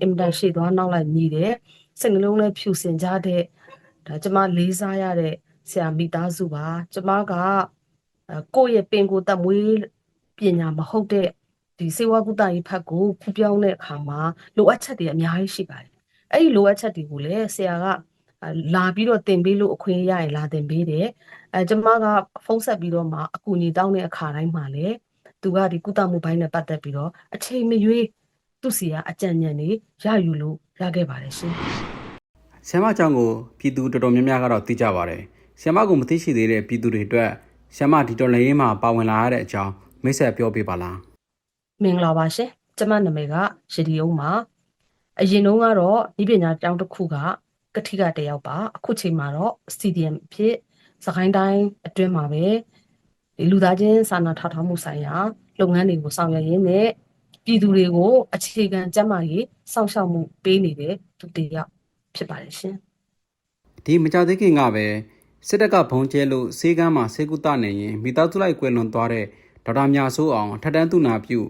အင်မတန်ရှေ့သွားနောက်လိုက်ညီတယ်စိတ်နှလုံးလည်းဖြူစင်ကြတဲ့ဒါကျမလေးစားရတဲ့ဆရာမိသားစုပါကျမကအဲကိုယ့်ရဲ့ပင်ကိုယ်တက်မွေးပညာမဟုတ်တဲ့ဒီစေဝါကုသရေးဖက်ကိုဖူးပြောင်းတဲ့အခါမှာလိုအပ်ချက်တွေအများကြီးရှိပါတယ်အဲ့ဒီလိုအပ်ချက်တွေကိုလည်းဆရာကအဲလာပြီးတော့တင်ပေးလို့အခွင့်အရေးရရင်လာတင်ပေးတယ်အဲကျမကဖုန်းဆက်ပြီးတော့မှအကူအညီတောင်းတဲ့အခါတိုင်းမှာလည်းသူကဒီကုသမှုဘိုင်းနဲ့ပတ်သက်ပြီးတော့အချိန်မရွေး သူ့စီကအကြံဉာဏ်တွေရယူလို့ရခဲ့ပါတယ်ရှင်ဆ iam မအကြောင်းကိုပြည်သူတော်တော်များများကတော့သိကြပါတယ်ဆ iam မကိုမသိရှိသေးတဲ့ပြည်သူတွေအတွက်ဆ iam မဒီတော်လည်းရေးမှာပါဝင်လာရတဲ့အကြောင်းမိတ်ဆက်ပြောပြပါလားမင်္ဂလာပါရှင်ကျမနာမည်ကရဒီအောင်ပါအရင်တုန်းကတော့ဤပညာကျောင်းတစ်ခုကကတိကတယောက်ပါအခုချိန်မှာတော့ CDM ဖြစ်စကိုင်းတိုင်းအတွင်းမှာပဲဒီလူသားချင်းစာနာထောက်ထားမှုဆိုင်ရာလုပ်ငန်းတွေကိုဆောင်ရွက်ရင်းနဲ့ ပြည်သူတွေကိုအခြေခံကျန်းမာရေးစောင့်ရှောက်မှုပေးနေတဲ့သူတစ်ယောက်ဖြစ်ပါတယ်ရှင်ဒီမကြသေးခင်ကပဲစစ်တပ်ကဘုံကျဲလို့စေကမ်းမှာစေကုသနေရင်မိသားစုလိုက်ကွယ်လွန်သွားတဲ့ဒေါက်တာမြဆိုးအောင်ထက်တန်းသူနာပြု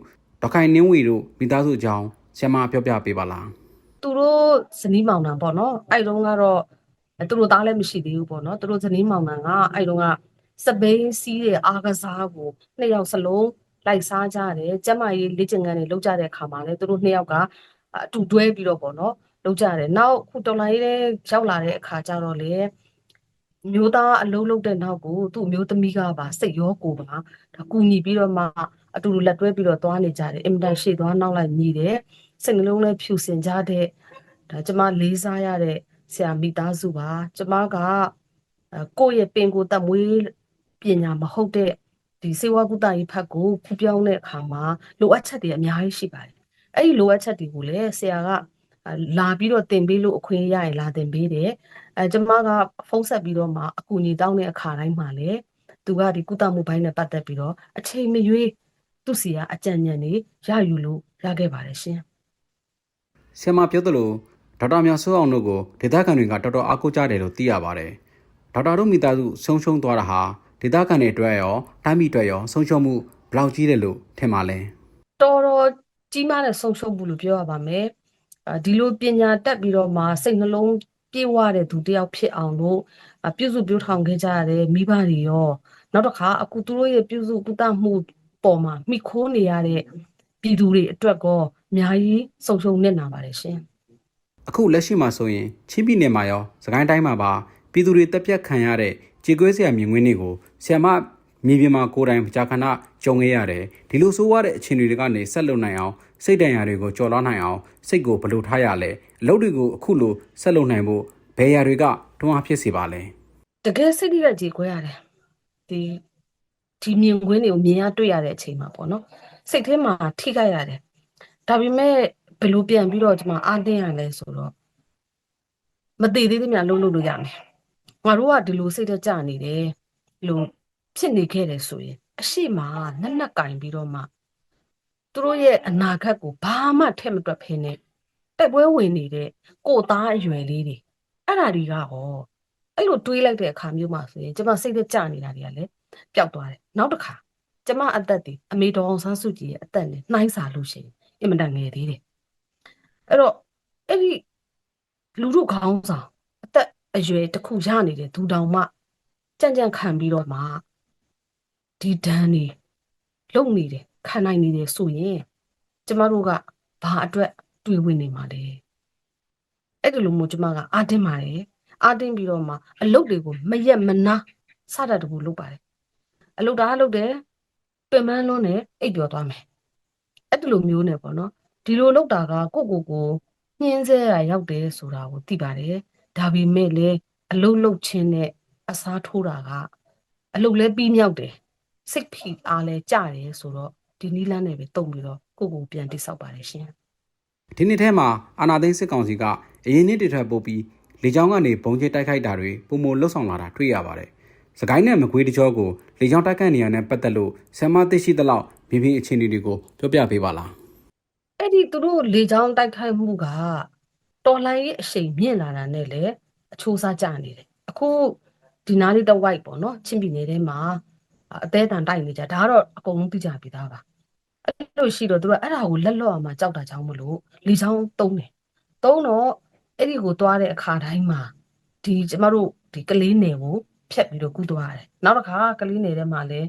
ဒေါက်ခိုင်နင်းဝီတို့မိသားစုအကြောင်းဆ iam မပြောပြပေးပါလားသူတို့ဇနီးမောင်နှံပေါ့နော်အဲ့တုန်းကတော့သူတို့သားလည်းမရှိသေးဘူးပေါ့နော်သူတို့ဇနီးမောင်နှံကအဲ့တုန်းကစပိန်စီးတဲ့အားကစားကိုနှစ်ယောက်စလုံး လိုက်စားကြတယ်ကျမကြီးလေ့ကျင့်ခန်းတွေလုပ်ကြတဲ့အခါမှာလည်းသူတို့နှစ်ယောက်ကအတူတွဲပြီးတော့ပေါ့နော်လုပ်ကြတယ်နောက်ခုတော်လိုင်းလေးရောက်လာတဲ့အခါကျတော့လေမျိုးသားအလုံးလုံးတဲ့နောက်ကိုသူ့အမျိုးသမီးကပါစိတ်ရောကိုယ်ပါဒါကူညီပြီးတော့မှအတူတူလက်တွဲပြီးတော့သွားနေကြတယ်အင်မတန်ရှေ့သွားနောက်လိုက်ညီတယ်စိတ်နှလုံးလည်းဖြူစင်ကြတဲ့ဒါကျမလေးစားရတဲ့ဆရာမိသားစုပါကျမကအဲကိုယ့်ရဲ့ပင်ကိုယ်တက်မွေးပညာမဟုတ်တဲ့ ဒီစေဝါကုသရေးဖက်ကိုဖူးပြောင်းတဲ့အခါမှာလိုအပ်ချက်တွေအများကြီးရှိပါတယ်အဲ့ဒီလိုအပ်ချက်တွေကိုလည်းဆရာကအဲလာပြီးတော့တင်ပေးလို့အခွင့်အရေးရရင်လာတင်ပေးတယ်အဲကျမကဖုန်းဆက်ပြီးတော့မှအကူအညီတောင်းတဲ့အခါတိုင်းမှာလည်းသူကဒီကုသမှုဘိုင်းနဲ့ပတ်သက်ပြီးတော့အချိန်မရွေးသူ့စီကအကြံဉာဏ်တွေရယူလို့ရခဲ့ပါတယ်ရှင်ဆ iam မပြောသလိုဒေါက်တာမြဆိုးအောင်တို့ကိုဒေသခံတွေကတော်တော်အားကိုးကြတယ်လို့သိရပါတယ်ဒေါက်တာတို့မိသားစုဆုံးရှုံးသွားတာဟာ ဒေသခံတွေအတွက်ရောတိုင်းပြည်အတွက်ရောဆုံးရှုံးမှုဘယ်လောက်ကြီးတယ်လို့ထင်ပါလဲတော်တော်ကြီးမားတဲ့ဆုံးရှုံးမှုလို့ပြောရပါမယ်။အဲဒီလိုပညာတက်ပြီးတော့မှစိတ်နှလုံးပြေဝတဲ့သူတစ်ယောက်ဖြစ်အောင်လို့အပြုစုပြောထောင်ခဲ့ကြရတဲ့မိဘတွေရောနောက်တစ်ခါအခုသူတို့ရဲ့ပြုစုကုသမှုပေါ်မှာမိခိုးနေရတဲ့ပြည်သူတွေအတွက်ကောအများကြီးဆုံးရှုံးနေနာပါတယ်ရှင်။အခုလက်ရှိမှာဆိုရင်ချင်းပြည်နယ်မှာရောစကိုင်းတိုင်းမှာပါပြည်သူတွေတက်ပြတ်ခံရတဲ့ ကြေကွဲစရာမြင်ကွင်းတွေကိုဆ iam မမြေပြင်မှာကိုယ်တိုင်ကြာခဏကြုံခဲ့ရတယ်ဒီလိုဆိုးရတဲ့အခြေအနေတွေကနေဆက်လုပ်နိုင်အောင်စိတ်တန်ရာတွေကိုကြော်လွှားနိုင်အောင်စိတ်ကိုဘယ်လိုထားရလဲအလုပ်တွေကိုအခုလိုဆက်လုပ်နိုင်ဖို့ဘယ်ရာတွေကတွန်းအားဖြစ်စေပါလဲတကယ်စိတ်ဓာတ်ကြီးခွဲရတယ်ဒီဒီမြင်ကွင်းတွေကိုမြင်ရတွေ့ရတဲ့အချိန်မှာပေါ့နော်စိတ်ထဲမှာထိခိုက်ရတယ်ဒါပေမဲ့ဘယ်လိုပြန်ပြီးတော့ဒီမှာအားတင်းရလဲဆိုတော့မတည်သေးသမျှလုံးလုံးလို့ရမယ် ငါတို့ကဒီလိုစိတ်ထဲကြနေတယ်ဒီလိုဖြစ်နေခဲ့တယ်ဆိုရင်အရှိမနက်နက်ကင်ပြီးတော့မှသူတို့ရဲ့အနာဂတ်ကိုဘာမှထည့်မတွက်ဖ ೇನೆ တိုက်ပွဲဝင်နေတဲ့ကိုယ်သားအရွယ်လေးတွေအဲ့ဓာတွေကဟောအဲ့လိုတွေးလိုက်တဲ့အခါမျိုးမှာဆိုရင်ကျမစိတ်သက်ကြနေတာတွေကလည်းပျောက်သွားတယ်နောက်တစ်ခါကျမအသက်တည်အမေတော်အောင်ဆန်းစုကြည်ရဲ့အသက်နဲ့နှိုင်းစာလို့ရှိရင်အင်မတန်ငယ်သေးတယ်အဲ့တော့အဲ့ဒီလူတို့ခေါင်းဆောင် အသက်အရွယ်တစ်ခုရနေတဲ့သူတောင်မှကြံ့ကြံ့ခံပြီးတော့မှဒီဒန်းနေလုံနေတယ်ခံနိုင်နေတယ်ဆိုရင်ကျမတို့ကဘာအတွက်တွေးဝင်နေမှာလဲအဲ့ဒီလိုမျိုးကျမကအာတင်းပါတယ်အားတင်းပြီးတော့မှအလုပ်တွေကိုမရက်မနာစတာတကူလုပ်ပါတယ်အလုပ်တာလုပ်တယ်ပင်မလွန်းနဲ့အိပ်ပျော်သွားမယ်အဲ့ဒီလိုမျိုးနဲ့ပေါ့နော်ဒီလိုလုပ်တာကကိုယ့်ကိုယ်ကိုညှင်းဆဲရရောက်တယ်ဆိုတာကိုသိပါတယ် ဒါပေမဲ့လည်းအလုပ်လုပ်ခြင်းနဲ့အစားထိုးတာကအလုပ်လဲပြီးမြောက်တယ်စိတ်ဖိအားလဲကြတယ်ဆိုတော့ဒီနီးလန်းနဲ့ပဲတုံပြီးတော့ကိုယ့်ကိုယ်ပြန်တိဆောက်ပါတယ်ရှင်ဒီနှစ်ထဲမှာအာနာသိန်းစစ်ကောင်စီကအရင်နှစ်တွေထက်ပိုပြီးလေကြောင်းကနေဘုံကျဲတိုက်ခိုက်တာတွေပုံမလှုပ်ဆောင်လာတာတွေ့ရပါတယ်။စကိုင်းနဲ့မကွေးတကြောကိုလေကြောင်းတိုက်ခိုက်နေရတဲ့ပတ်သက်လို့ဆ iam မသိရှိသလောက်မြေပြင်အခြေအနေတွေကိုပြောပြပေးပါလားအဲ့ဒီသူတို့လေကြောင်းတိုက်ခိုက်မှုက တော်လှန်ရေးအရှိန်မြင့်လာတာနဲ့လည်းအချိုးစားကြနေတယ်အခုဒီနားလေးတစ်ဝိုက်ပေါ့နော်ချင်းပြည်နယ်ထဲမှာအသေးအတန်တိုက်နေကြဒါကတော့အကုန်လုံးသိကြပြီသားပါအဲ့လိုရှိတော့သူတို့အဲ့ဒါကိုလက်လော့အောင်မှကြောက်တာကြောင့်မလို့လေကြောင်းတုံးတယ်သုံးတော့အဲ့ဒီကိုသွားတဲ့အခါတိုင်းမှာဒီကျမတို့ဒီကလေးနယ်ကိုဖြတ်ပြီးတော့ကူးသွားရတယ်နောက်တစ်ခါကလေးနယ်ထဲမှာလည်း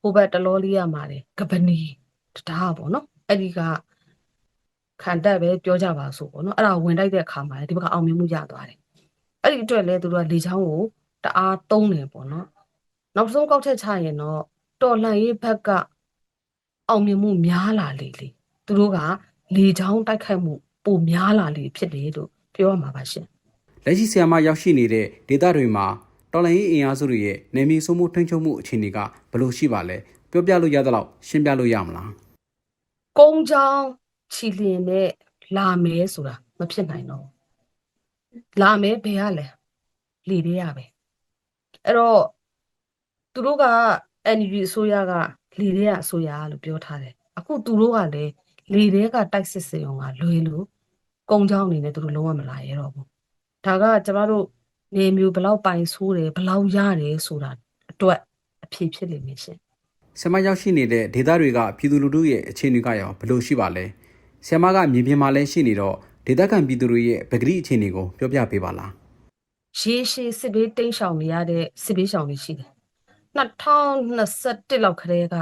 ဟိုဘက်တလောလေးရမှာလေကပနီတတားပေါ့နော်အဲ့ဒီက ခံတက်ပဲပြောကြပါဆိုပေါ့နော်အဲ့ဒါဝင်တိုက်တဲ့အခါမှာလည်းဒီဘက်ကအောင်မြင်မှုရသွားတယ်အဲ့ဒီအတွက်လည်းသူတို့ကလေချောင်းကိုတအားသုံးတယ်ပေါ့နော်နောက်ဆုံးကောက်ချက်ချရင်တော့တော်လှန်ရေးဘက်ကအောင်မြင်မှုများလာလေလေသူတို့ကလေချောင်းတိုက်ခိုက်မှုပိုများလာလေဖြစ်တယ်လို့ပြောရမှာပါရှင်လက်ရှိဆီယမရောက်ရှိနေတဲ့ဒေသတွေမှာတော်လိုင်းရေးအင်အားစုတွေရဲ့နေမီဆိုးမှုထိန်းချုပ်မှုအခြေအနေကဘယ်လိုရှိပါလဲပြောပြလို့ရသလောက်ရှင်းပြလို့ရမလားကုန်းချောင်း ချီလျင်နဲ့လာမဲဆိုတာမဖြစ်နိုင်တော့ဘူးလာမဲဘယ်ကလဲလေတွေကပဲအဲ့တော့သူတို့က NUG အစိုးရကလေတွေကအစိုးရလို့ပြောထားတယ်အခုသူတို့ကလည်းလေတွေကတိုက်စစ်စေအောင်ကလွယ်လို့ကုန်းချောင်းအနေနဲ့သူတို့လုံးဝမလာရတော့ဘူးဒါကကျမတို့နေမျိုးဘယ်လောက်ပိုင်ဆိုးတယ်ဘယ်လောက်ရတယ်ဆိုတာအတွက်အဖြေဖြစ်လိမ့်မယ်ရှင်ဆီယမရောက်ရှိနေတဲ့ဒေသတွေကပြည်သူလူထုရဲ့အခြေအနေကရောဘယ်လိုရှိပါလဲ ဆီယမကမြေပြင်မှာလည်းရှိနေတော့ဒေသခံပြည်သူတွေရဲ့ပဂတိအခြေအနေကိုပြောပြပေးပါလားရေရှည်စစ်ဘေးတိမ်းရှောင်နေရတဲ့စစ်ဘေးရှောင်တွေရှိတယ်2021လောက်ခရဲက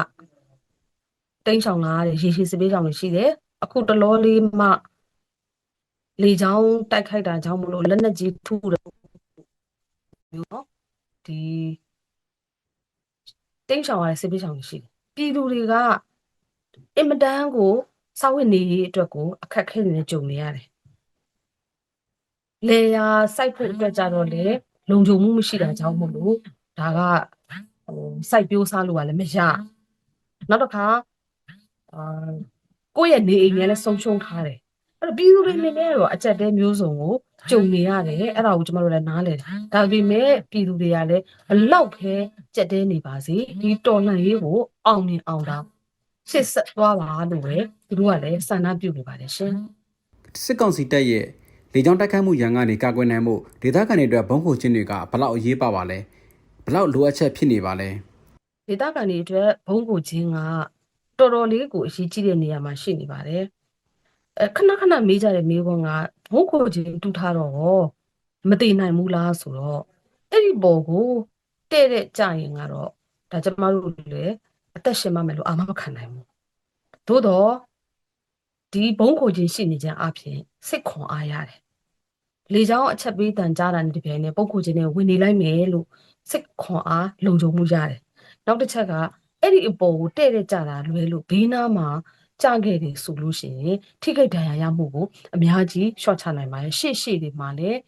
တိမ်းရှောင်လာရတဲ့ရေရှည်စစ်ဘေးရှောင်တွေရှိတယ်အခုတလောလေးမှလေချောင်းတိုက်ခိုက်တာကြောင့်မလို့လက်နက်ကြီးထုတယ်မျိုးနော်ဒီတိမ်းရှောင်ရတဲ့စစ်ဘေးရှောင်တွေရှိတယ်ပြည်သူတွေက အင်မတန်ကို စောင့်ဝင်နေရေးအတွက်ကိုအခက်ခဲနေကြုံနေရတယ်လေယာစိုက်ဖို့အတွက်ကြတော့လေလုံခြုံမှုမရှိတာကြောင့်မို့လို့ဒါကဟိုစိုက်ပျိုးစားလို့ကလည်းမရနောက်တစ်ခါအာကိုယ့်ရဲ့နေအိမ်တွေလည်းဆုံးရှုံးထားတယ်အဲ့တော့ပြည်သူတွေအနေနဲ့တော့အကြက်တဲမျိုးစုံကိုကြုံနေရတယ်အဲ့ဒါကိုကျမတို့လည်းနားလည်တယ်ဒါပေမဲ့ပြည်သူတွေကလည်းဘလောက်ပဲကြက်တဲနေပါစေဒီတော်လှန်ရေးကိုအောင်မြင်အောင်တော့ ရှစ်ဆက်သွားပါလို့ပဲသူတို့ကလည်းဆန္ဒပြုနေပါတယ်ရှင်စစ်ကောင်စီတပ်ရဲ့လေကြောင်းတိုက်ခိုက်မှုရန်ကနေကာကွယ်နိုင်မှုဒေသခံတွေအတွက်ဘုံခိုချင်းတွေကဘယ်လောက်အရေးပါပါလဲဘယ်လောက်လိုအပ်ချက်ဖြစ်နေပါလဲဒေတာကန်တွေအတွက်ဘုံကိုချင်းကတော်တော်လေးကိုအရေးကြီးတဲ့နေရာမှာရှိနေပါတယ်အဲခဏခဏမေးကြတဲ့မေးခွန်းကဘုံကိုချင်းတူးထားတော့ရောမတည်နိုင်ဘူးလားဆိုတော့အဲ့ဒီဘော်ကိုတဲ့တဲ့ကြရင်ကတော့ဒါကျမတို့လည်း အသက်ရှင်မမယ်လို့အာမမခံနိုင်ဘူးသို့တော့ဒီဘုံကိုချင်းရှိနေခြင်းအပြင်စိတ်ခွန်အားရတယ်လေချောင်းအချက်ပေးတန်ကြားတာနဲ့တပြိုင်နက်ပုံကိုချင်းနဲ့ဝင်နေလိုက်မယ်လို့စိတ်ခွန်အားလုံခြုံမှုရတယ်နောက်တစ်ချက်ကအဲ့ဒီအပေါ်ကိုတဲ့တဲ့ကြတာလွဲလို့ဘေးနားမှာကြခဲ့တယ်ဆိုလို့ရှိရင်ထိခိုက်ဒဏ်ရာရမှုကိုအများကြီးရှော့ချနိုင်ပါတယ်ရှေ့ရှေ့တွေမှာလည်း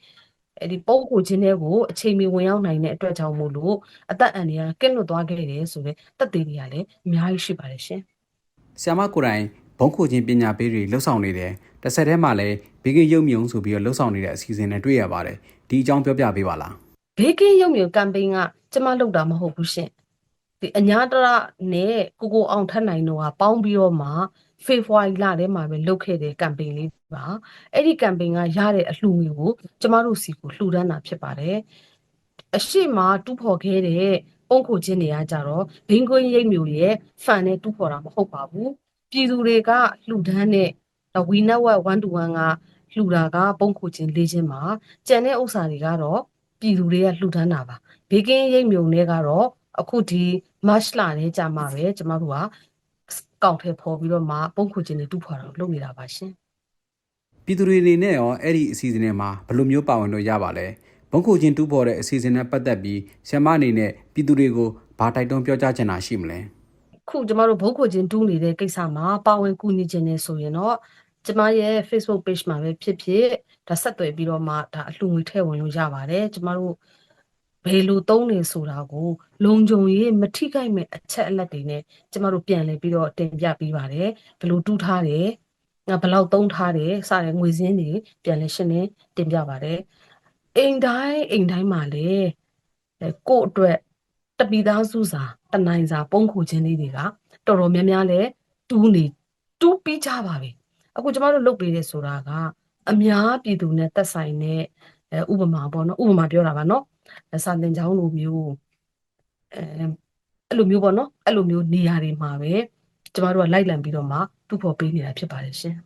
အဲ့ဒီပုံကိုချင်းတွေကိုအချိန်မီဝင်ရောက်နိုင်တဲ့အတွက်ကြောင့်မို့လို့အသက်အန္တရာယ်ကင်းလွတ်သွားခဲ့တယ်ဆိုတော့တက်သေးတွေကလည်းအများကြီးရှိပါတယ်ရှင်ဆီယမကိုယ်တိုင်ဘုံခိုချင်းပညာပေးတွေလှုပ်ဆောင်နေတယ်တစ်ဆက်တည်းမှာလည်းဘေးကင်းရုံမြုံဆိုပြီးတော့လှုပ်ဆောင်နေတဲ့အစီအစဉ်တွေတွေ့ရပါတယ်ဒီအကြောင်းပြောပြပေးပါလားဘေးကင်းရုံမြုံကမ်ပိန်းကကျမလုပ်တာမဟုတ်ဘူးရှင်ဒီအညာတရနဲ့ကိုကိုအောင်ထက်နိုင်တော့ကပေါင်းပြီးတော့မှဖေဖော်ဝါရီလထဲမှာပဲလုပ်ခဲ့တဲ့ကမ်ပိန်းလေး ပါအဲ့ဒီကမ်ပိန်းကရတဲ့အလှူငွေကိုကျမတို့စီကိုလှူဒန်းတာဖြစ်ပါတယ်အရှိမတူးဖော်ခဲ့တဲ့ပုံခုချင်းတွေကကြတော့ဘင်းကွင်းရိပ်မျိုးရဲ့ဖန်နဲ့တူးဖော်တာမဟုတ်ပါဘူးပြည်သူတွေကလှူဒန်းတဲ့ဝီနက်ဝက်1 to 1ကလှူတာကပုံခုချင်းလေးချင်းမှာကြံတဲ့ဥစ္စာတွေကတော့ပြည်သူတွေကလှူဒန်းတာပါဘေကင်းရိပ်မြုံတွေကတော့အခုဒီမတ်လနဲ့ကြာမှာပဲကျမတို့ကကောက်ထဲဖော်ပြီးတော့မှပုံခုချင်းတွေတူဖော်တာလုပ်နေတာပါရှင် ပြည်သူတွေအနေနဲ့ရောအဲ့ဒီအစီအစဉ်တွေမှာဘယ်လိုမျိုးပါဝင်လို့ရပါလဲဘုံခိုချင်းတူးပေါ်တဲ့အစီအစဉ်နဲ့ပတ်သက်ပြီးဆီယမအနေနဲ့ပြည်သူတွေကိုဘာတိုက်တွန်းပြောကြားချင်တာရှိမလဲခုကျမတို့ဘုတ်ခုချင်းတူးနေတဲ့ကိစ္စမှာပါဝင်ကူညီခြင်းနဲ့ဆိုရင်တော့ကျမရဲ့ Facebook page မှာပဲဖြစ်ဖြစ်ဒါဆက်သွယ်ပြီးတော့မှဒါအလှူငွေထည့်ဝင်လို့ရပါတယ်ကျမတို့ဘယ်လိုသုံးနေဆိုတာကိုလုံခြုံရေးမထိခိုက်မဲ့အချက်အလက်တွေနဲ့ကျမတို့ပြန်လည်ပြီးတော့တင်ပြပေးပါတယ်ဘယ်လိုတူးထားတယ် ငါဘယ်လောက်သုံးထားတယ်စတဲ့ငွေစင်းတွေပြန်လည်ရှင်းလင်းတင်ပြပါတယ်အိမ်တိုင်းအိမ်တိုင်းမှာလေအဲကို့အတွက်တပီသားစုစာတနိုင်စာပုံခုချင်းလေးတွေကတော်တော်များများလဲတူးနေတူးပြီးကြပါပြီအခုကျမတို့လုပ်ပေးတယ်ဆိုတာကအများပြည်သူနဲ့သက်ဆိုင်တဲ့အဲဥပမာပေါ့နော်ဥပမာပြောတာပါနော်အဲစာတင်ကျောင်းလိုမျိုးအဲအဲ့လိုမျိုးပေါ့နော်အဲ့လိုမျိုးနေရာတွေမှာပဲကျမတို့ကလိုက်လံပြီးတော့မှ တူဖို့ပေးနေတာဖြစ်ပါတယ်ရှင်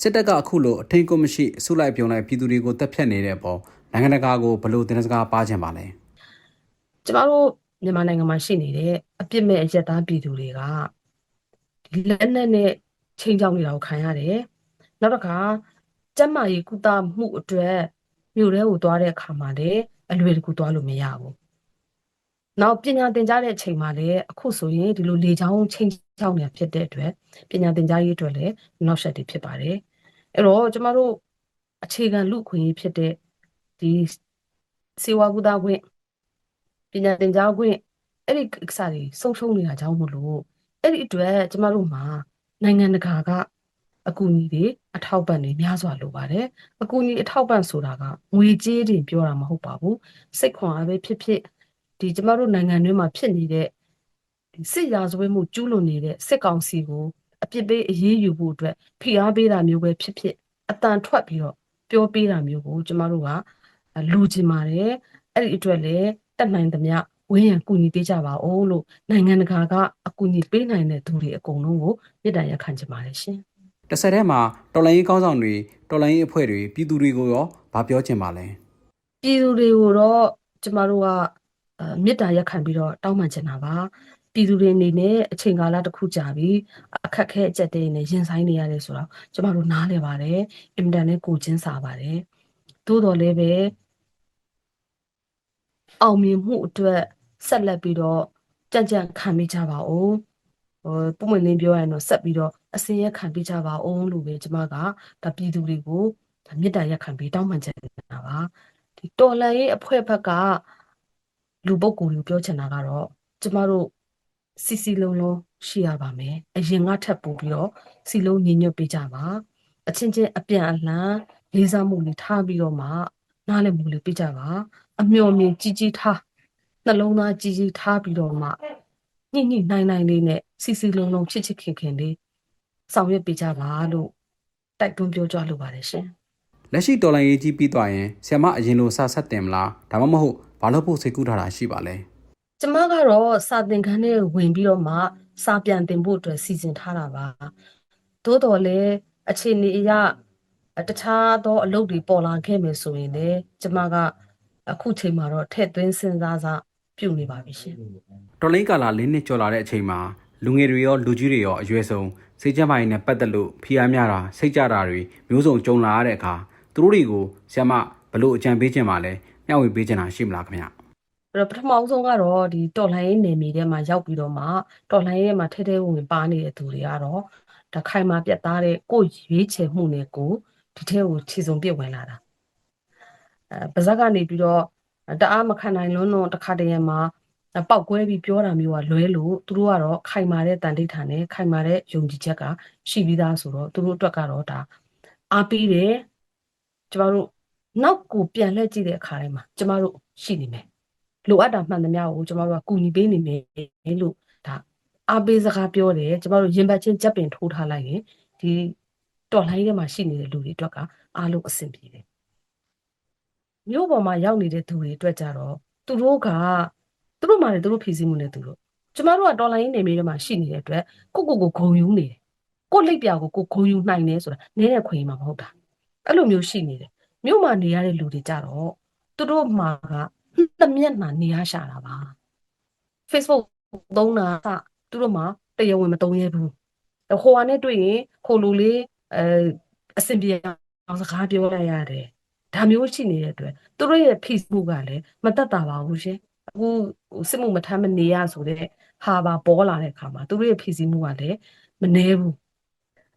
စစ်တပ်ကအခုလိုအထင်ကိုမရှိအစုလိုက်ပြုံလိုက်ပြည်သူတွေကိုတပ်ဖြတ်နေတဲ့အပေါ်နိုင်ငံတကာကိုဘယ်လိုတင်စကားပါချင်ပါလဲကျမတို့မြန်မာနိုင်ငံမှာရှိနေတဲ့အပြစ်မဲ့အရက်သားပြည်သူတွေကဒီလက်နက်နဲ့ချိန်ချောက်နေတာကိုခံရတယ်။နောက်တစ်ခါကျန်းမာရေးကုသမှုအတွက်မြို့ထဲကိုသွားတဲ့အခါမှာလည်းအလွယ်တကူသွားလို့မရဘူး။နောက်ပညာသင်ကြားတဲ့အချိန်မှာလည်းအခုဆိုရင်ဒီလိုလေချောင်းချိန် ချောက်နေတာဖြစ်တဲ့အတွက်ပညာသင်ကြားရေးအတွက်လည်းနောက်ဆက်တွေဖြစ်ပါတယ်။အဲ့တော့ကျမတို့အခြေခံလူ့အခွင့်အရေးဖြစ်တဲ့ဒီစေဝါကုသခွင့်ပညာသင်ကြားခွင့်အဲ့ဒီကိစ္စတွေဆုံးရှုံးနေတာကြောင့်မို့လို့အဲ့ဒီအတွက်ကျမတို့မှာနိုင်ငံတကာကအကူအညီတွေအထောက်ပံ့တွေများစွာလိုပါတယ်အကူအညီအထောက်ပံ့ဆိုတာကငွေကြေးတွေပြောတာမဟုတ်ပါဘူးစိတ်ခွန်အားပဲဖြစ်ဖြစ်ဒီကျမတို့နိုင်ငံတွင်းမှာဖြစ်နေတဲ့ဒီ စစ်ရာဇဝတ်မှုကျူးလွန်နေတဲ့စစ်ကောင်စီကိုအပြစ်ပေးအရေးယူဖို့အတွက်ဖိအားပေးတာမျိုးပဲဖြစ်ဖြစ်အတန်ထွက်ပြီးတော့ပြောပေးတာမျိုးကိုကျမတို့ကလူချင်ပါတယ်အဲ့ဒီအတွက်လည်းတက်နိုင်သမျှဝင်းရံကူညီပေးကြပါဦးလို့နိုင်ငံတကာကအကူအညီပေးနိုင်တဲ့သူတွေအကုန်လုံးကိုမြစ်တာရက်ခံချင်ပါတယ်ရှင်တစ်ဆက်တည်းမှာတော်လိုင်းရေးကောင်းဆောင်တွေတော်လိုင်းရေးအဖွဲ့တွေပြည်သူတွေကိုရောဗာပြောချင်ပါလဲပြည်သူတွေကိုတော့ကျမတို့ကအဲမေတ္တာရက်ခံပြီးတော့တောင်းပန်ချင်တာပါ ပြည်သူတွေအနေနဲ့အချိန်ကာလတစ်ခုကြာပြီးအခက်ခဲအကျက်တွေနဲ့ရင်ဆိုင်နေရတယ်ဆိုတော့ကျမတို့နားလည်ပါတယ်အင်မတန်နဲ့ကိုချင်းစာပါတယ်သို့တော်လည်းပဲအောင်မြင်မှုအတွက်ဆက်လက်ပြီးတော့ကြံ့ကြံ့ခံမိကြပါဦးဟိုပုံမှန်လင်းပြောရရင်တော့ဆက်ပြီးတော့အစင်းရက်ခံပြီးကြပါဦးလို့ပဲကျမကဒါပြည်သူတွေကိုဒါမေတ္တာရက်ခံပြီးတောင်းပန်ချင်တာပါဒီတော်လန်ရေးအဖွဲ့ဘက်ကလူပုဂ္ဂိုလ်တွေကိုပြောချင်တာကတော့ကျမတို့ စီစီလုံးလုံးရှိရပါမယ်အရင်ကထပ်ပို့ပြီးတော့စီလုံးညီညွတ်ပေးကြပါအချင်းချင်းအပြန်အလှန်လေးစားမှုလေးထားပြီးတော့မှနားလည်မှုလေးပေးကြပါအမျှော်မြင်ကြီးကြီးထားနှလုံးသားကြီးကြီးထားပြီးတော့မှညှိညှိနိုင်နိုင်လေးနဲ့စီစီလုံးလုံးချစ်ချစ်ခင်ခင်လေးဆောင်ရွက်ပေးကြပါလို့တိုက်တွန်းပြောကြလိုပါတယ်ရှင်လက်ရှိတော်လိုင်းရေးကြီးပြီးသွားရင်ဆ iam မအရင်လိုစဆက်တင်မလားဒါမှမဟုတ်ဘာလို့ဖို့စိတ်ကူးထားတာရှိပါလဲ ကျမကတော့စာသင်ခန်းထဲဝင်ပြီးတော့မှ စာပြန်သင်ဖို့အတွက်စီစဉ်ထားတာပါသို့တော်လည်းအခြေအနေအရတခြားသောအလုပ်တွေပေါ်လာခဲ့မယ်ဆိုရင်လည်းကျမကအခုချိန်မှာတော့ထည့်သွင်းစဉ်းစားစားပြုနေပါပြီရှင်တော်လိုင်းကာလာ၄နှစ်ကျော်လာတဲ့အချိန်မှာလူငယ်တွေရောလူကြီးတွေရောအရွယ်ဆုံးစိတ်ကြမ်းပိုင်းနဲ့ပတ်သက်လို့ဖိအားများတာစိတ်ကြတာတွေမျိုးစုံကြုံလာရတဲ့အခါသူတို့တွေကိုဆ iam မဘလို့အကြံပေးခြင်းပါလဲမျှဝေပေးခြင်းတာရှိမလားခင်ဗျ အဲ့တော့ပထမအောင်ဆုံးကတော့ဒီတော်လှန်ရေးနယ်မြေထဲမှာရောက်ပြီးတော့မှတော်လှန်ရေးထဲမှာထဲထဲဝင်ဝင်ပါနေတဲ့သူတွေကတော့ဒါခိုင်မာပြတ်သားတဲ့ကိုယ်ရွေးချယ်မှုနဲ့ကိုဒီထဲကိုခြေစုံပြစ်ဝင်လာတာအဲပါဇက်ကနေပြီးတော့တအားမခံနိုင်လွန်းတော့တစ်ခါတည်းမှာပောက်ကွဲပြီးပြောတာမျိုးကလွဲလို့သူတို့ကတော့ခိုင်မာတဲ့တန်တိဋ္ဌာန်နဲ့ခိုင်မာတဲ့ယုံကြည်ချက်ကရှိပြီးသားဆိုတော့သူတို့အတွက်ကတော့ဒါအားပေးတယ်ကျမတို့နောက်ကိုပြန်လှည့်ကြည့်တဲ့အခါတိုင်းမှာကျမတို့ရှိနေမယ် လိုအပ်တာမှန်သမျှကိုကျမတို့ကကူညီပေးနေမယ်လို့ဒါအားပေးစကားပြောတယ်ကျမတို့ရင်ဘတ်ချင်းကြက်ပင်ထိုးထားလိုက်ရင်ဒီတော်လှန်ရေးထဲမှာရှိနေတဲ့လူတွေအတွက်ကအားလုံးအဆင်ပြေတယ်မြို့ပေါ်မှာရောက်နေတဲ့သူတွေအတွက်ကြတော့သူတို့ကသူတို့မှလည်းသူတို့ဖြည့်ဆည်းမှုနဲ့သူတို့ကျမတို့ကတော်လှန်ရေးနေမြေထဲမှာရှိနေတဲ့အတွက်ကိုကိုကိုဂုံယူနေတယ်ကိုလိပ်ပြာကိုကိုဂုံယူနိုင်တယ်ဆိုတာနည်းတဲ့ခွင့်မှာမဟုတ်တာအဲ့လိုမျိုးရှိနေတယ်မြို့မှာနေရတဲ့လူတွေကြတော့သူတို့မှာက တစ်မျက်နှာနေရရှာတာပါ Facebook သုံးတာကသူတို့မှတရားဝင်မသုံးရဘူးဟိုဟာနဲ့တွေ့ရင်ဟိုလိုလေးအဲအဆင်ပြေအောင်စကားပြောလိုက်ရတယ်ဒါမျိုးရှိနေတဲ့အတွက်သူတို့ရဲ့ Facebook ကလည်းမတက်တာပါဘူးရှင်အခုဟိုစစ်မှုမထမ်းမနေရဆိုတဲ့ဟာပါပေါ်လာတဲ့အခါမှာသူတို့ရဲ့ဖြည့်ဆည်းမှုကလည်းမနှဲဘူး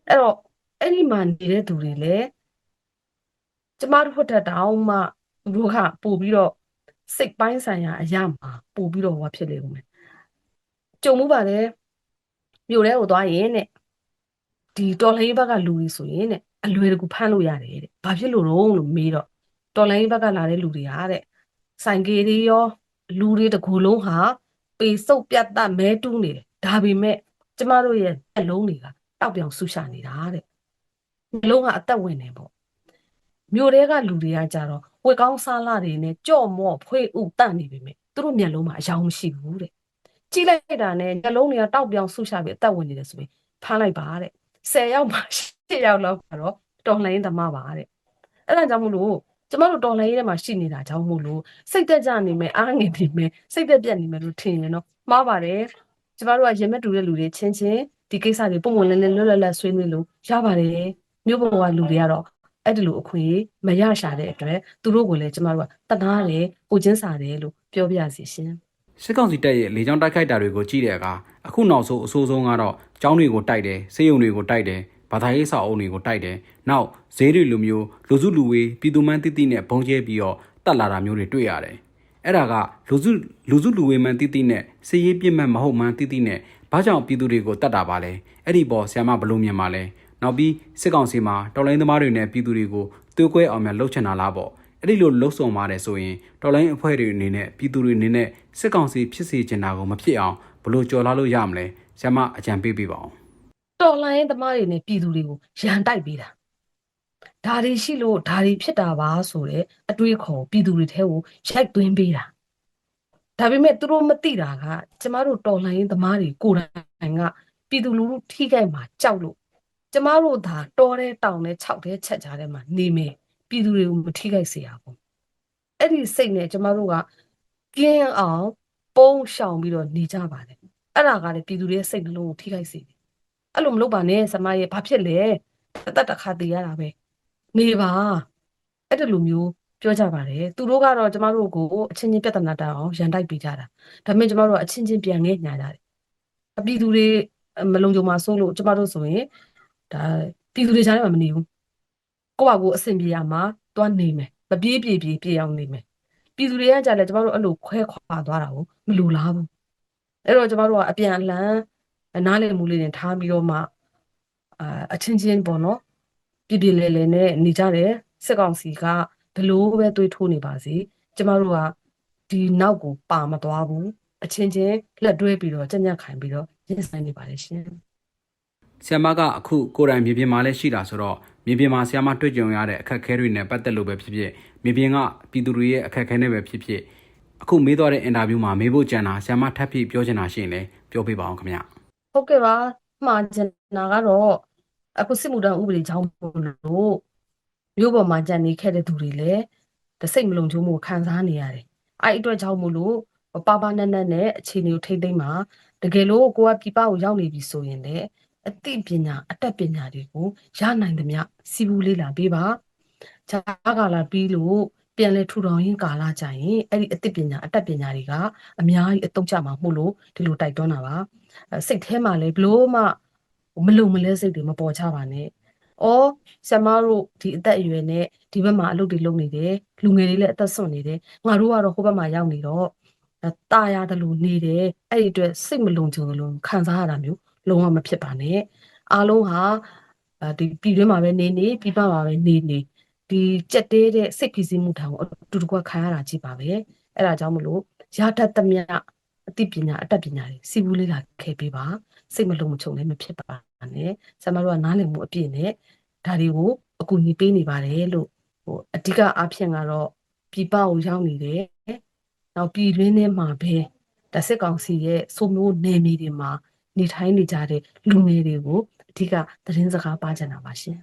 အဲ့တော့အဲ့ဒီမှာနေတဲ့သူတွေလည်းကျမတို့ဟုတ်တဲ့တောင်မှသူတို့ကပို့ပြီးတော့ စိတ်ပိုင်းဆိုင်ရာအရာမှာပို့ပြီးတော့ဟောဖြစ်လေဦးမယ်ကြုံမှုပါလေမြို့ထဲကိုသွားရင်တဲ့ဒီတော်လိုင်းဘက်ကလူတွေဆိုရင်တဲ့အလွယ်တကူဖမ်းလို့ရတယ်တဲ့ဘာဖြစ်လို့တော့လို့မေးတော့တော်လိုင်းဘက်ကလာတဲ့လူတွေဟာတဲ့ဆိုင်ကေတွေရောလူတွေတကူလုံးဟာပေစုပ်ပြတ်တမဲတူးနေတယ်ဒါပေမဲ့ကျမတို့ရဲ့အလုံးတွေကတောက်ပြောင်ဆူရှာနေတာတဲ့နှလုံးကအသက်ဝင်နေပေါ့မြို့တဲကလူတွေကကြတော့ ဝက်ကောင်းစားလာတွေနဲ့ကြော့မော့ဖွေးဥတန့်နေပြီမြဲသူတို့မျက်လုံးမှာအယောင်မရှိဘူးတဲ့ကြည့်လိုက်တာနဲ့မျက်လုံးတွေကတောက်ပြောင်ဆူရှာပြီးအသက်ဝင်နေတယ်ဆိုပြီးဖမ်းလိုက်ပါတဲ့10ယောက်မှ10ယောက်လောက်ကတော့တော်လှန်ရေးသမားပါတဲ့အဲ့ဒါကြောင့်မို့လို့ကျမတို့တော်လှန်ရေးထဲမှာရှိနေတာကြောင့်မို့လို့စိတ်သက်ကြနေမယ်အားငယ်နေမယ်စိတ်သက်ပြတ်နေမယ်လို့ထင်ရင်တော့မှားပါတယ်ကျမတို့ကရင်မဲ့တူတဲ့လူတွေချင်းချင်းဒီကိစ္စတွေပုံပုံလင်းလင်းလွတ်လပ်လပ်ဆွေးနွေးလို့ရပါတယ်မြို့ပေါ်ကလူတွေကတော့ အဲ့ဒီလိုအခွင့်အရေးမရရှာတဲ့အတွက်သူတို့ကိုလည်းကျမတို့ကတနာတယ်ကိုချင်းစာတယ်လို့ပြောပြစီရှင်စစ်ကောင်စီတပ်ရဲ့လေကြောင်းတိုက်ခိုက်တာတွေကိုကြည့်တဲ့အခါအခုနောက်ဆုံးအဆိုးဆုံးကတော့ကျောင်းတွေကိုတိုက်တယ်စေယုံတွေကိုတိုက်တယ်ဘာသာရေးစာအုပ်တွေကိုတိုက်တယ်နောက်ဈေးတွေလိုမျိုးလူစုလူဝေးပြည်သူမှန်းတိတိနဲ့ဘုံကျဲပြီးတော့တတ်လာတာမျိုးတွေတွေ့ရတယ်အဲ့ဒါကလူစုလူစုလူဝေးမှန်းတိတိနဲ့စီရေးပြစ်မှတ်မဟုတ်မှန်းတိတိနဲ့ဘာကြောင့်ပြည်သူတွေကိုတတ်တာပါလဲအဲ့ဒီပေါ်ဆ iam ဘလို့မြင်ပါလဲ နောက်ပြီးစစ်ကောင်စီမှာတော်လိုင်းသမားတွေနဲ့ပြည်သူတွေကိုသွေးကွဲအောင်များလှုပ်ချင်တာလားပေါ့အဲ့ဒီလိုလှုပ်ဆောင်ပါတယ်ဆိုရင်တော်လိုင်းအဖွဲ့တွေအနေနဲ့ပြည်သူတွေအနေနဲ့စစ်ကောင်စီဖြစ်စေချင်တာကိုမဖြစ်အောင်ဘယ်လို့ကြော်လာလို့ရမလဲဆရာမအကြံပေးပေးပါအောင်တော်လှန်ရေးသမားတွေနဲ့ပြည်သူတွေကိုရန်တိုက်ပေးတာဒါတွေရှိလို့ဒါတွေဖြစ်တာပါဆိုတဲ့အတွေးခေါ်ပြည်သူတွေထဲကိုရိုက်သွင်းပေးတာဒါပေမဲ့သူတို့မသိတာကကျမတို့တော်လှန်ရေးသမားတွေကိုယ်တိုင်ကပြည်သူလူထုထိခိုက်မှာကြောက်လို့ ကျမတို့သာတော်တဲ့တောင်တဲ့ခြောက်တဲ့ချက်ကြားထဲမှာနေမယ်ပြည်သူတွေကိုမထိခိုက်စေရဘူးအဲ့ဒီစိတ်နဲ့ကျမတို့ကကင်းအောင်ပုံရှောင်ပြီးတော့နေကြပါတယ်အဲ့ဒါကလည်းပြည်သူတွေရဲ့စိတ်နှလုံးကိုထိခိုက်စေတယ်အဲ့လိုမလုပ်ပါနဲ့ဆမရဲ့ဘာဖြစ်လဲတသက်တစ်ခါတည်ရတာပဲနေပါအဲ့ဒီလိုမျိုးပြောကြပါတယ်သူတို့ကတော့ကျမတို့ကိုအချင်းချင်းပြဿနာတက်အောင်ရန်တိုက်ပေးကြတာဒါပေမဲ့ကျမတို့ကအချင်းချင်းပြန်ငဲ့ညာကြတယ်အပြည်သူတွေမလုံခြုံမှာစိုးလို့ကျမတို့ဆိုရင် ဒါပြည်သူတွေကြားထဲမှာမနေဘူးကိုယ့်ဘာကိုအဆင်ပြေရမှာတွားနေမယ်မပြေးပြေးပြေးပြေးအောင်နေမယ်ပြည်သူတွေကကြတယ်ကျမတို့အဲ့လိုခွဲခွာသွားတာကိုမလိုလားဘူးအဲ့တော့ကျမတို့ကအပြန်အလှန်နားလည်မှုလေးတွေထားပြီးတော့မှအာအချင်းချင်းပေါ့နော်ပြပြလဲလဲနဲ့နေကြတယ်စစ်ကောင်စီကဘလို့ပဲတွေးထိုးနေပါစေကျမတို့ကဒီနောက်ကိုပါမသွားဘူးအချင်းချင်းလက်တွဲပြီးတော့ကြံ့ကြံ့ခိုင်ပြီးတော့ရင်ဆိုင်နေပါတယ်ရှင် ဆရာမကအခုကိုယ်တိုင်မြေပြင်မှာလည်းရှိတာဆိုတော့မြေပြင်မှာဆရာမတွေ့ကြုံရတဲ့အခက်အခဲတွေနဲ့ပတ်သက်လို့ပဲဖြစ်ဖြစ်မြေပြင်ကပြည်သူတွေရဲ့အခက်အခဲနဲ့ပဲဖြစ်ဖြစ်အခုမေးသွားတဲ့အင်တာဗျူးမှာမေးဖို့ကြံတာဆရာမထပ်ပြီးပြောချင်တာရှိရင်လည်းပြောပြပါအောင်ခင်ဗျဟုတ်ကဲ့ပါမှားကျင်တာကတော့အခုစစ်မှုထမ်းဥပဒေကြောင့်မို့လို့မြို့ပေါ်မှာကြံနေခဲ့တဲ့သူတွေလည်းတစိတ်မလုံခြုံမှုခံစားနေရတယ်အဲ့ဒီအတွက်ကြောင့်မို့လို့ပါပါနက်နက်နဲ့အခြေအနေကိုထိမ့်သိမ့်မှာတကယ်လို့ကိုကပြပကိုရောက်နေပြီဆိုရင်လည်း အသိပညာအတတ်ပညာတွေကိုရနိုင်သမျှစီးပူးလေးလာပေးပါဂျာကာလာပြီးလို့ပြန်လဲထူထောင်ရင်းကာလာကြရင်အဲ့ဒီအသိပညာအတတ်ပညာတွေကအများကြီးအသုံးချမှာမို့လို့ဒီလိုတိုက်တွန်းတာပါအဲစိတ်ထဲမှာလည်းဘလို့မှမလုံမလဲစိတ်တွေမပေါ်ချပါနဲ့။အော်ဆရာမတို့ဒီအသက်အရွယ်နဲ့ဒီဘက်မှာအလုပ်တွေလုပ်နေတယ်။လူငယ်တွေလည်းအသက်ဆွနေတယ်။ငါတို့ကတော့ဟိုဘက်မှာရောက်နေတော့အဲตาရတယ်လို့နေတယ်။အဲ့ဒီအတွက်စိတ်မလုံခြုံလို့ခံစားရတာမျိုး လုံးဝမဖြစ်ပါနဲ့။အားလုံးဟာအဲဒီပြည်တွင်းမှာပဲနေနေပြည်ပမှာပဲနေနေဒီကြက်တဲတဲ့စိတ်ဖိစီးမှုထောင်ကိုအတူတကွခံရတာကြည့်ပါပဲ။အဲ့ဒါကြောင့်မလို့ရတတ်သမျှအသိပညာအတတ်ပညာတွေစီဘူးလေးလာခဲ့ပေးပါစိတ်မလုံးမချုံလည်းမဖြစ်ပါနဲ့ဆရာမတို့ကနားလည်မှုအပြည့်နဲ့ဒါတွေကိုအကူအညီပေးနေပါတယ်လို့ဟိုအဓိကအားဖြင့်ကတော့ပြည်ပကိုရောက်နေတယ်နောက်ပြည်တွင်းထဲမှာပဲဒါစစ်ကောင်စီရဲ့စိုးမိုးနယ်မြေတွေမှာ နေထိုင်နေကြတဲ့လူငယ်တွေကိုအဓိကသတင်းစကားပါကြတာပါရှင်